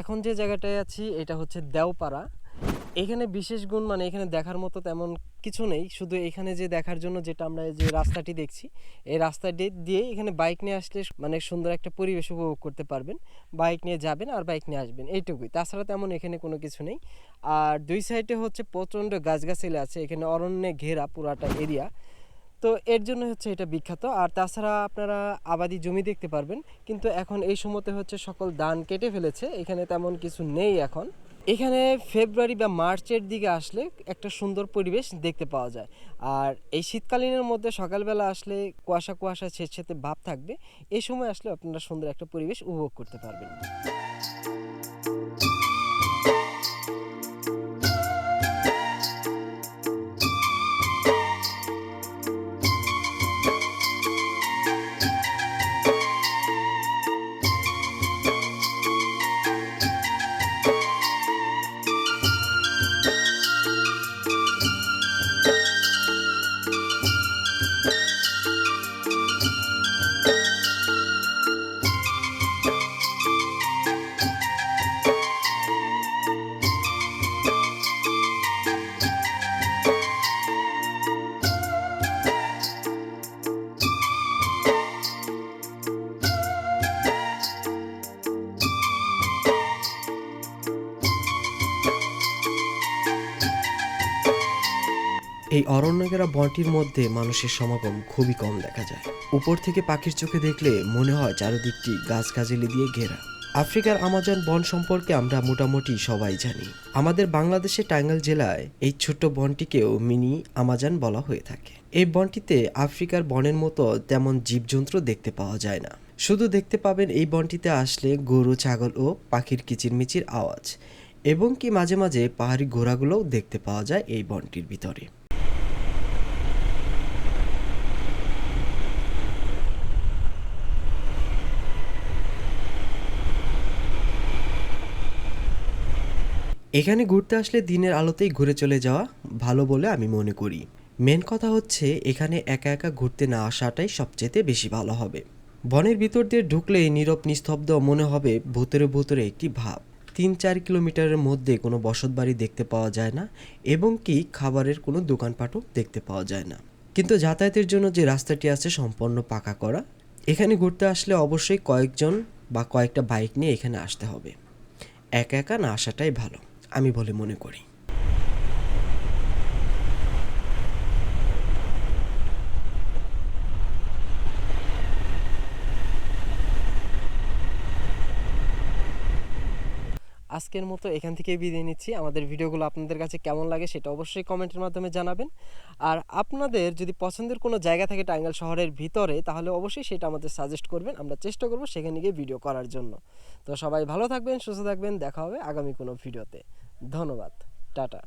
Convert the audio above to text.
এখন যে জায়গাটায় আছি, এটা হচ্ছে দেওপাড়া। এখানে বিশেষ গুণ মানে এখানে দেখার মতো তেমন কিছু নেই। শুধু এখানে যে দেখার জন্য যেটা আমরা এই যে রাস্তাটি দেখছি, এই রাস্তাটি দিয়ে এখানে বাইক নিয়ে আসলে মানে সুন্দর একটা পরিবেশ উপভোগ করতে পারবেন। বাইক নিয়ে যাবেন আর বাইক নিয়ে আসবেন, এইটুকুই। তাছাড়া তেমন এখানে কোনো কিছু নেই। আর দুই সাইডে হচ্ছে প্রচণ্ড গাছগাছালি আছে। এখানে অরণ্যে ঘেরা পুরাটা এরিয়া। তো এর জন্য হচ্ছে এটা বিখ্যাত। আর তাছাড়া আপনারা আবাদি জমি দেখতে পারবেন, কিন্তু এখন এই সময়তে হচ্ছে সকল ধান কেটে ফেলেছে, এখানে তেমন কিছু নেই এখন। এখানে ফেব্রুয়ারি বা মার্চের দিকে আসলে একটা সুন্দর পরিবেশ দেখতে পাওয়া যায়। আর এই শীতকালীনের মধ্যে সকালবেলা আসলে কুয়াশা কুয়াশা ছেঁচেতে ভাব থাকবে এই সময় আসলে আপনারা সুন্দর একটা পরিবেশ উপভোগ করতে পারবেন। এই অরণ্যঘেরা বনটির মধ্যে মানুষের সমাগম খুবই কম দেখা যায়। উপর থেকে পাখির চোখে দেখলে মনে হয় চারিদিকটি গাছ গাছগাছালি দিয়ে ঘেরা। আফ্রিকার আমাজন বন সম্পর্কে আমরা মোটামুটি সবাই জানি। আমাদের বাংলাদেশের টাঙ্গাইল জেলায় এই ছোট্ট বনটিকেও মিনি আমাজন বলা হয়ে থাকে। এই বনটিতে আফ্রিকার বনের মতো তেমন জীবজন্তু দেখতে পাওয়া যায় না। শুধু দেখতে পাবেন এই বনটিতে আসলে গরু, ছাগল ও পাখির কিচিরমিচির আওয়াজ এবং কি মাঝে মাঝে পাহাড়ি ঘোড়াগুলোও দেখতে পাওয়া যায় এই বনটির ভিতরে। এখানে ঘুরতে আসলে দিনের আলোতেই ঘুরে চলে যাওয়া ভালো বলে আমি মনে করি। মেন কথা হচ্ছে এখানে একা একা ঘুরতে না আসাটাই সবচেয়ে বেশি ভালো হবে। বনের ভিতর দিয়ে ঢুকলেই নীরব, নিস্তব্ধ মনে হবে ভূতরে ভূতরে একটি ভাব। তিন চার কিলোমিটারের মধ্যে কোনো বসতবাড়ি দেখতে পাওয়া যায় না এবং কি খাবারের কোনো দোকানপাটও দেখতে পাওয়া যায় না। কিন্তু যাতায়াতের জন্য যে রাস্তাটি আছে সম্পূর্ণ পাকা করা, এখানে ঘুরতে আসলে অবশ্যই কয়েকজন বা কয়েকটা বাইক নিয়ে এখানে আসতে হবে। একা একা না আসাটাই ভালো। আমি বলে মনে করি। আজকের মতো এখান থেকে বিদায় নিচ্ছি। আমাদের ভিডিওগুলো আপনাদের কাছে কেমন লাগে সেটা অবশ্যই কমেন্টের মাধ্যমে জানাবেন। আর আপনাদের যদি পছন্দের কোনো জায়গা থাকে টাঙ্গাইল শহরের ভিতরে, তাহলে অবশ্যই সেটা আমাদের সাজেস্ট করবেন। আমরা চেষ্টা করব সেখানে গিয়ে ভিডিও করার জন্য। তো সবাই ভালো থাকবেন, সুস্থ থাকবেন। দেখা হবে আগামী কোনো ভিডিওতে। ধন্যবাদ। টাটা।